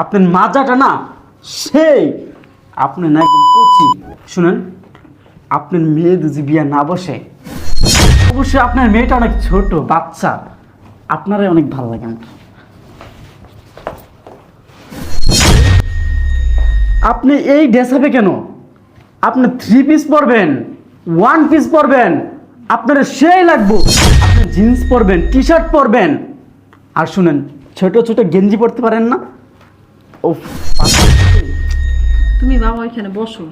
আপনার মাজাটা না, সেই আপনি না একদম কচি। শুনেন, আপনার মেয়ে যদি বিয়ে না বসে, অবশ্যই আপনার মেয়েটা অনেক ছোট, বাচ্চা। আপনারাই অনেক ভালো লাগে আমার আপনি এই ড্রেস হবে কেন? আপনি থ্রি পিস পরবেন ওয়ান পিস পরবেন, আপনার সেই লাগবো। আপনি জিন্স পরবেন টি শার্ট পরবেন। আর শুনেন, ছোট ছোট গেঞ্জি পরতে পারেন না? ও তুমি বাবা ওইখানে বসো।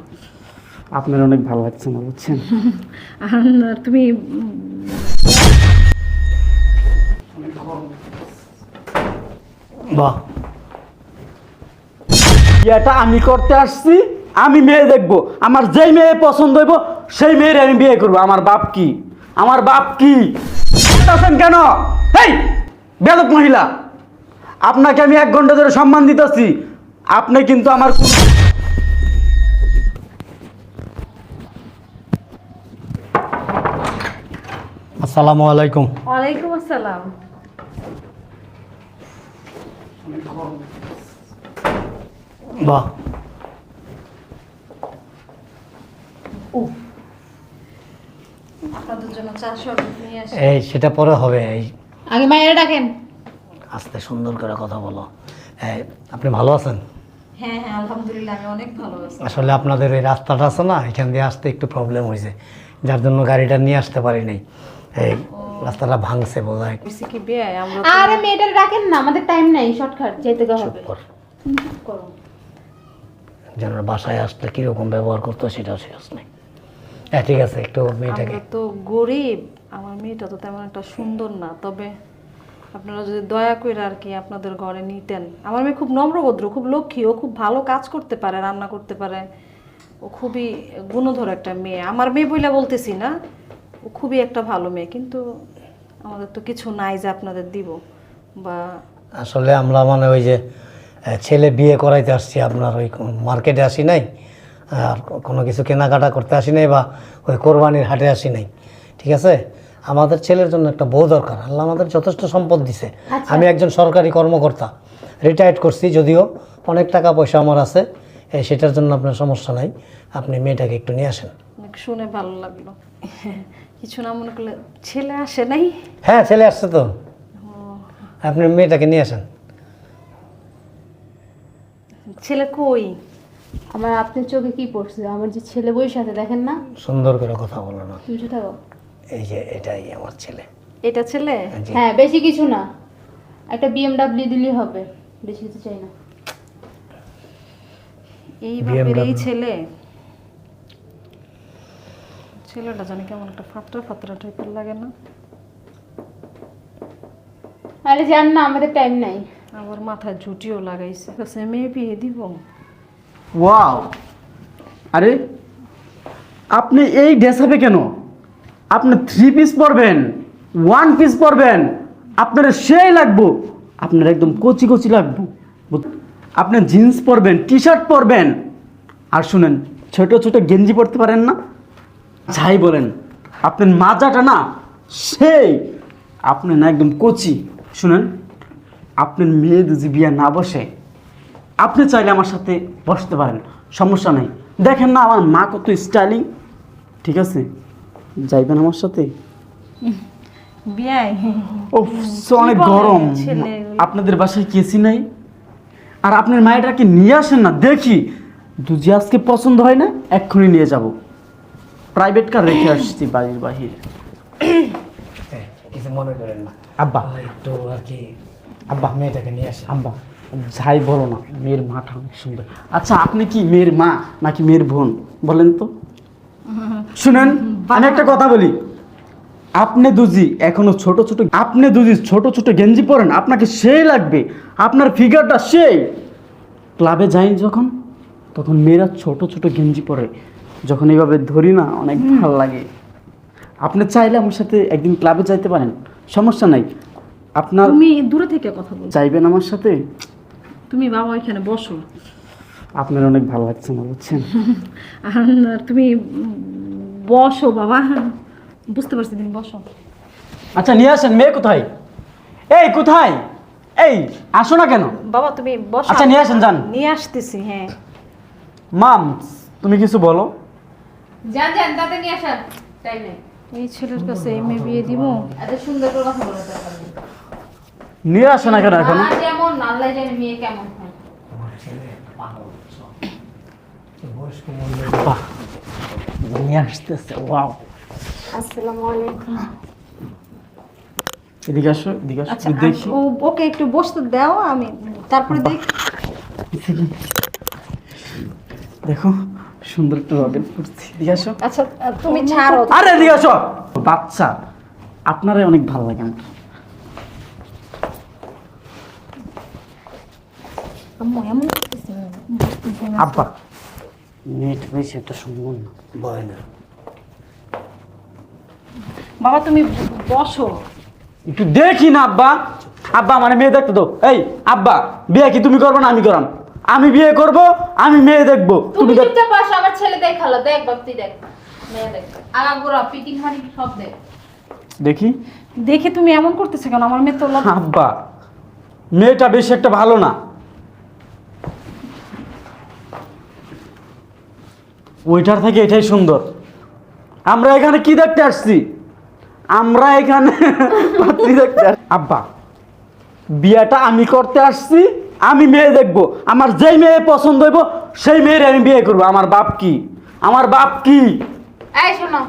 আপনার অনেক ভালো লাগছে না বুঝছেন? আর তুমি বাহ। আমি করতে আসছি আমি মেয়ে দেখব আমার যেই মেয়ে পছন্দ হইব সেই মেয়ের আমি বিয়ে করব। আমার বাপ কি? আমার বাপ কি? আছেন কেন? এই বেদক মহিলা। আপনাকে আমি এক ঘণ্টা ধরে সম্মান দিতেছি। আপনি কিন্তু আমার আসসালামু আলাইকুম। ওয়ালাইকুম আসসালাম। বাহ। এই সেটা পরে হবে এই আগে মায়েরা ডাকেন। আস্তে সুন্দর করে কথা বলো। এই, আপনি ভালো আছেন? হ্যাঁ হ্যাঁ আলহামদুলিল্লাহ আমি অনেক ভালো আছি। আসলে আপনাদের এই রাস্তাটা আছে না এখান দিয়ে আসতে একটু প্রবলেম হয়েছে। যার জন্য গাড়িটা নিয়ে আসতে পারি নাই এই রাস্তাটা ভাঙছে বোধ হয় আরে মেয়েটার রাখেন না আমাদের টাইম নাই শর্টকাট যেতে হবে। কর। যেন বাসায় আসলে কীরকম ব্যবহার করতো সেটাও শেষ নেই। হ্যাঁ ঠিক আছে একটু মেয়েটাকে তো গরিব আমার মেয়েটা তো তেমন একটা সুন্দর না তবে আপনারা যদি দয়া করে আর কি আপনাদের ঘরে নিতেন। আমার মেয়ে খুব নম্রভদ্র খুব লক্ষ্মী, ও খুব ভালো কাজ করতে পারে, রান্না করতে পারে। ও খুবই গুণধর একটা মেয়ে। আমার মেয়ে বইলা বলতেছি না, ও খুবই একটা ভালো মেয়ে, কিন্তু আমাদের তো কিছু নাই যে আপনাদের দিব বা আসলে আমরা মানে ওই যে ছেলে বিয়ে করাইতে আসছি আপনার ওই মার্কেটে আসি নাই, আর কোনো কিছু কেনাকাটা করতে আসি নাই বা ওই কোরবানির হাটে আসি নাই। ঠিক আছে? আমাদের ছেলের জন্য একটা বউ দরকার। আল্লাহ আমাদের যথেষ্ট সম্পদ দিছে। আমি একজন সরকারি কর্মকর্তা রিটায়ার্ড করছি যদিও অনেক টাকা পয়সা আমার আছে সেটার জন্য আপনার সমস্যা নাই। আপনি মেয়েটাকে একটু নিয়ে আসেন। শুনে ভালো লাগল। কিছু না মনে করলে ছেলে আসে নাই? হ্যাঁ ছেলে আসছে তো। আপনি মেয়েটাকে নিয়ে আসেন। ছেলে কই? আমার আপনার চোখে কি পড়ছে? আমার যে ছেলে বই সাথে দেখেন না? সুন্দর করে কথা বলো না। তুমি থাকো এই যে এটাই আমার ছেলে। এটা ছেলে? হ্যাঁ বেশি কিছু না। একটা বিএমডাব্লিউ দিলেই হবে বেশি কিছু চাই না। এই বাপের এই ছেলে। ছেলেটা জানি কেমন একটা ফাতরা ফাতরা টাইপের লাগে না। আরে জান না আমাদের টাইম নাই। আবার মাথায় ঝুটিও লাগাইছে। সে মেয়ে বিয়ে দিব? ওয়াও। আরে আপনি এই ড্রেস হবে কেন? আপনি থ্রি পিস পরবেন ওয়ান পিস পরবেন, আপনার সেই লাগবো, আপনার একদম কচি কচি লাগবো। আপনি জিন্স পরবেন টি শার্ট পরবেন, আর শুনেন, ছোট ছোট গেঞ্জি পরতে পারেন না যাই বলেন, আপনার মাজাটা না সেই, আপনি না একদম কচি। শুনেন, আপনার মেয়ে যদি বিয়ে না বসে, আপনি চাইলে আমার সাথে বসতে পারেন, সমস্যা নেই। দেখেন না, আমার মা কত স্টাইলিং ঠিক আছে? যাইবেন আমার সাথে? ও অনেক গরম। আপনাদের বাসায় কেসি নাই? আর আপনার মায়েরাকে নিয়ে আসেন না? দেখি। দুজি আজকে পছন্দ হয় না এক্ষুনি নিয়ে যাব। প্রাইভেট কার রেখে আসছি বাড়ির বাহিরে। কিছু মনে করেন না। আব্বা। একটু আর কি আব্বা মেয়েটাকে নিয়ে আসেন। আব্বা যাই বলো না মেয়ের মাটা অনেক সুন্দর। আচ্ছা আপনি কি মেয়ের মা নাকি মেয়ের বোন? বলেন তো। শুনেন। আমি একটা কথা বলি। আপনি দুজি এখনও ছোট ছোট আপনি দুজি ছোট ছোট গেঞ্জি পরেন আপনাকে সেই লাগবে। আপনার ফিগারটা সেই। ক্লাবে যাই যখন তখন মেয়েরা ছোট ছোট গেঞ্জি পরে। যখন এইভাবে ধরি না অনেক ভালো লাগে। আপনি চাইলে আমার সাথে একদিন ক্লাবে যাইতে পারেন। সমস্যা নাই। আপনার তুমি দূরে থেকে কথা বল চাইবেন আমার সাথে? তুমি বাবা ওইখানে বসো। আপনার অনেক ভালো লাগছে না বুঝছেন? আর তুমি বসো বাবা। বুঝতে পারছি তুমি বসো। আচ্ছা নিয়ে আসেন মেয়ে কোথায়? এই কোথায়? এই আসো না কেন? বাবা তুমি বসো। আচ্ছা, নিয়ে আসেন, যান। নিয়ে আসতেছি হ্যাঁ। মাম তুমি কিছু বলো। যান যান তাতে নিয়ে আসার টাইম নেই। এই ছেলের কাছে এই মেয়ে বিয়ে দিব। এত সুন্দর করে কথা বলো দরকার নেই। নিয়ে আসো না কেন এখনও? যেমন আল্লাহ জানে মেয়ে কেমন হয়। নিয়ে আসতেছে ওয়াও। আসসালামু আলাইকুম। এদিকে আসো এদিকে আসো আচ্ছা দেখি। ওকে একটু বসতে দাও আমি তারপরে দেখি। দেখি। দেখো সুন্দর একটা রকেট করছি এদিকে আসো। আচ্ছা তুমি ছাড়ো। আরে এদিকে আসো। বাচ্চা আপনারে অনেক ভালো লাগে আমার আম্মু এমন না। আব্বা। নেট বেশি একটা সুন্দর না ভয় না বাবা তুমি বসো। একটু দেখি না আব্বা। আব্বা মানে মেয়ে দেখতে দাও। এই আব্বা বিয়ে কি তুমি করবে না আমি করাম? আমি বিয়ে করব আমি মেয়ে দেখব। তুমি তুমি দেখ- চুপচাপ বসো আমার ছেলে দেখাল। দেখ বাপতি দেখ মেয়ে দেখ। আগাগোড়া পিটিং হানি সব দেখ। দেখি। দেখে তুমি এমন করতেছে কেন? আমার মেয়ে তো আব্বা মেয়েটা বেশি একটা ভালো না। ওইটার থেকে এটাই সুন্দর। আমরা এখানে কি দেখতে আসছি? আমরা এখানে পাত্রী দেখতে আব্বা বিয়েটা আমি করতে আসছি আমি মেয়ে দেখব। আমার যেই মেয়ে পছন্দ হইব সেই মেয়ের আমি বিয়ে করব। আমার বাপ কি? আমার বাপ কি? এই শোনো।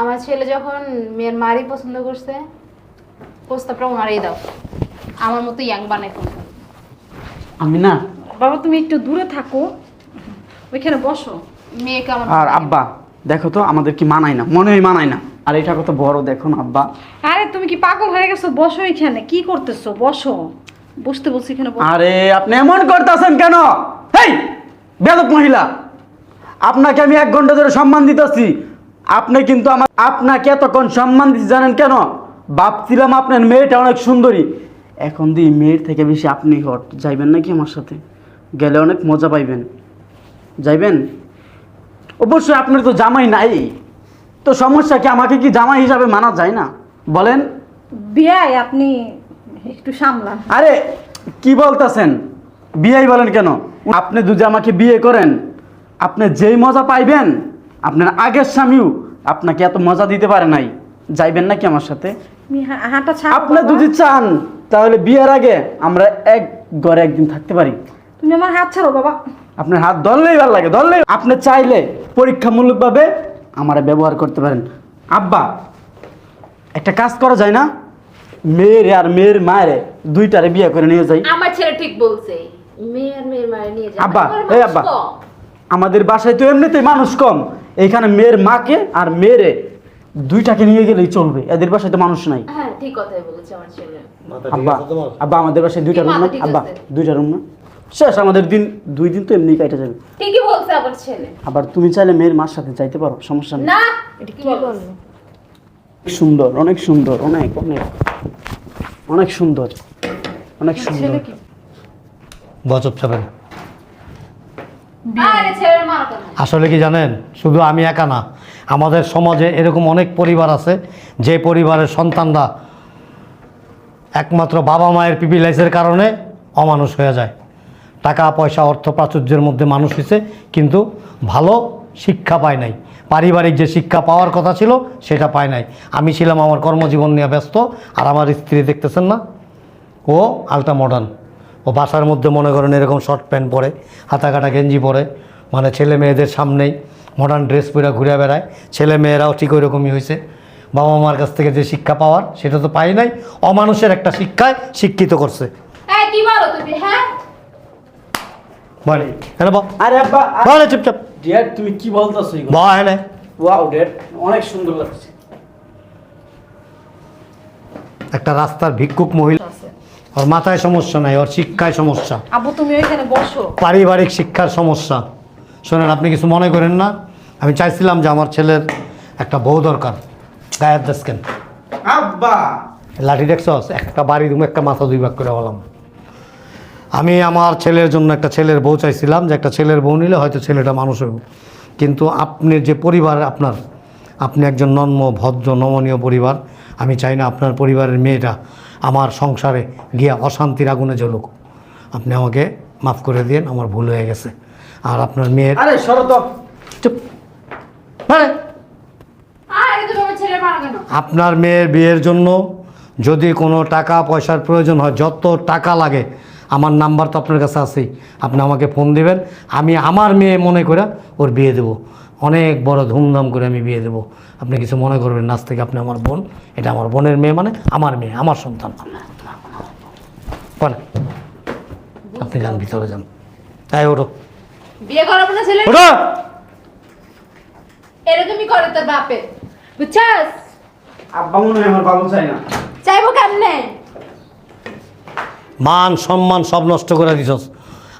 আমার ছেলে যখন মেয়ের মারি পছন্দ করছে প্রস্তাবটা ওনারই দাও। আমার মতো ইয়াং বানাই আমি না বাবা তুমি একটু দূরে থাকো। ওইখানে বসো। মেয়েকে আমার আর আব্বা দেখো তো আমাদের কি মানায় না মনে হয় মানায় না। আর এটা কত বড় দেখো না আব্বা। আরে তুমি কি পাগল হয়ে গেছো? বসো এখানে কি করতেছো? বসো। বসতে বলছি এখানে বসো। আরে আপনি এমন করতেছেন কেন? হেই বেদক মহিলা আপনাকে আমি এক ঘণ্টা ধরে সম্মান দিতেছি। আপনি কিন্তু আমার আপনাকে এতক্ষণ সম্মান দিচ্ছি জানেন কেন? ভাবছিলাম আপনার মেয়েটা অনেক সুন্দরী। এখন দিয়ে মেয়ের থেকে বেশি আপনি হট যাইবেন নাকি আমার সাথে? গেলে অনেক মজা পাইবেন। যাইবেন? অবশ্যই আপনার তো জামাই নাই। তো সমস্যা কি আমাকে কি জামাই হিসাবে মানা যায় না? বলেন। বিয়াই আপনি একটু সামলান। আরে কি বলতেছেন? বিয়াই বলেন কেন? আপনি যদি আমাকে বিয়ে করেন আপনি যেই মজা পাইবেন আপনার আগের স্বামীও আপনাকে এত মজা দিতে পারে নাই। যাইবেন নাকি আমার সাথে? আপনি যদি চান তাহলে বিয়ের আগে আমরা এক ঘরে একদিন থাকতে পারি। তুমি আমার হাত ছাড়ো বাবা। আপনার হাত ধরলেই ভালো লাগে ধরলেই আপনি চাইলে পরীক্ষামূলকভাবে আমার ব্যবহার করতে পারেন। আব্বা একটা কাজ করা যায় না? মেয়ের আর মেয়ের মায়ের দুইটারে বিয়ে করে নিয়ে যাই। আমার ছেলে ঠিক বলছে মেয়ে আর মেয়ের মায়ের নিয়ে যাবে আব্বা, এই আব্বা। আমাদের বাসায় তো এমনিতেই মানুষ কম। এইখানে মেয়ের মাকে আর মেয়েরে দুইটাকে নিয়ে গেলেই চলবে। এদের বাসায় তো মানুষ নাই। হ্যাঁ ঠিক কথাই বলেছে আমার ছেলে। আব্বা আব্বা আমাদের বাসায় দুইটা রুম না? আব্বা? দুইটা রুম না? শেষ আমাদের দিন দুই দিন তো এমনি কেটে যাবে। ঠিকই বলছে আমার ছেলে। আবার তুমি চাইলে মেয়ের মার সাথে যাইতে পারো সমস্যা নেই। না এটা কি বলব সুন্দর অনেক সুন্দর অনেক অনেক অনেক সুন্দর অনেক সুন্দর। ছেলে কি? বচপ চাপেন। আরে ছেলের মারা কেন আসলে কি জানেন শুধু আমি একা না আমাদের সমাজে এরকম অনেক পরিবার আছে যে পরিবারের সন্তানরা একমাত্র বাবা মায়ের পিপিলাইসের কারণে অমানুষ হয়ে যায়। টাকা, পয়সা, অর্থ প্রাচুর্যের মধ্যে মানুষ হয়েছে, কিন্তু ভালো শিক্ষা পায় নাই। পারিবারিক যে শিক্ষা পাওয়ার কথা ছিল, সেটা পায় নাই। আমি ছিলাম, আমার কর্মজীবন নিয়ে ব্যস্ত, আর আমার স্ত্রী দেখতেছেন না। ও আলট্রা মডার্ন ও বাসার মধ্যে মনে করেন এরকম শর্ট প্যান্ট পরে হাতা কাটা গেঞ্জি পরে মানে ছেলে মেয়েদের সামনেই মডার্ন ড্রেস পরে ঘুরে বেড়ায়। ছেলে মেয়েরাও ঠিক ওই রকমই হয়েছে। বাবা মার কাছ থেকে যে শিক্ষা পাওয়ার, সেটা তো পাই নাই। অমানুষের একটা শিক্ষায় শিক্ষিত করছে। কি বলো তুমি হ্যাঁ? বলে। হ্যাঁ বা আরে আব্বা বলে চুপচাপ ডিয়ার তুমি কি বলতেছো বা হ্যাঁ ওয়াও ড্যাড অনেক সুন্দর লাগছে। একটা রাস্তার ভিক্ষুক মহিলা। ওর মাথায় সমস্যা নাই ওর শিক্ষায় সমস্যা। আব্বু তুমি ওইখানে বসো। পারিবারিক শিক্ষার সমস্যা। শোনেন আপনি কিছু মনে করেন না। আমি চাইছিলাম যে আমার ছেলের একটা বউ দরকার। গায়ের দেখেন আব্বা! লাঠি দেখছস? একটা বাড়ি তুমি একটা মাথা দুই ভাগ করে বললাম আমি আমার ছেলের জন্য একটা ছেলের বউ চাইছিলাম যে একটা ছেলের বউ নিলে হয়তো ছেলেটা মানুষ হবে কিন্তু আপনি যে পরিবার আপনার আপনি একজন নন্ম ভদ্র নমনীয় পরিবার আমি চাই না আপনার পরিবারের মেয়েটা আমার সংসারে গিয়া অশান্তির আগুনে জ্বলুক। আপনি আমাকে মাফ করে দিন আমার ভুল হয়ে গেছে। আর আপনার মেয়ের আরে শরত চুপ। কেন? আপনার মেয়ের বিয়ের জন্য যদি কোনো টাকা পয়সার প্রয়োজন হয় যত টাকা লাগে আমার নাম্বার তো আপনার কাছে আছেই আপনি আমাকে ফোন দিবেন আমি আমার মেয়ে মনে করে ওর বিয়ে দেব। অনেক বড় ধুমধাম করে আমি বিয়ে দেব। আপনি কিছু মনে করবেন নাচ থেকে আপনি আমার বোন। এটা আমার বোনের মেয়ে মানে আমার মেয়ে আমার সন্তান। আপনি যান ভিতরে যান। তাই ওঠো। বিয়ে করাবো না ছেলে ওঠো! এরকমই করে তোর বাপে। বুঝছাস? আব্বা মনে হয় আমার বাবু চাই না। চাইব কেমনে? মান সম্মান সব নষ্ট করে দিছস।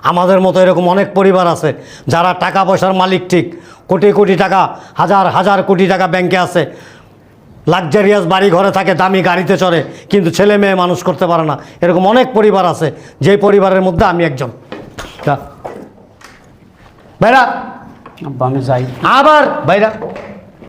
আমাদের মতো এরকম অনেক পরিবার আছে যারা টাকা পয়সার মালিক ঠিক কোটি কোটি টাকা হাজার হাজার কোটি টাকা ব্যাংকে আছে। লাক্সারিয়াস বাড়ি ঘরে থাকে দামি গাড়িতে চড়ে কিন্তু ছেলে মেয়ে মানুষ করতে পারে না। এরকম অনেক পরিবার আছে যেই পরিবারের মধ্যে আমি একজন। যা। বাইরা আমি যাই। আবার। বাইরা